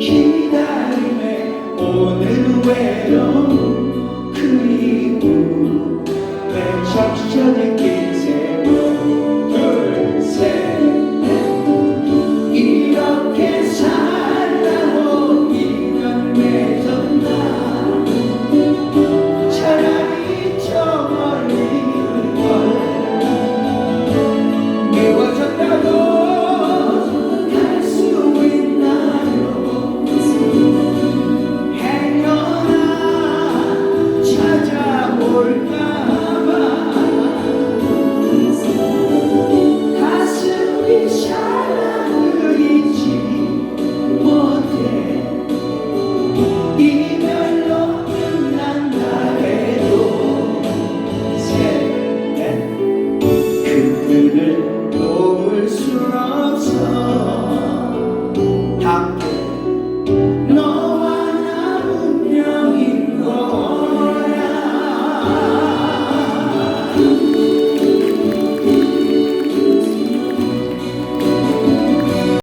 기다림에 오는 외로움 그리고 내 적셔들게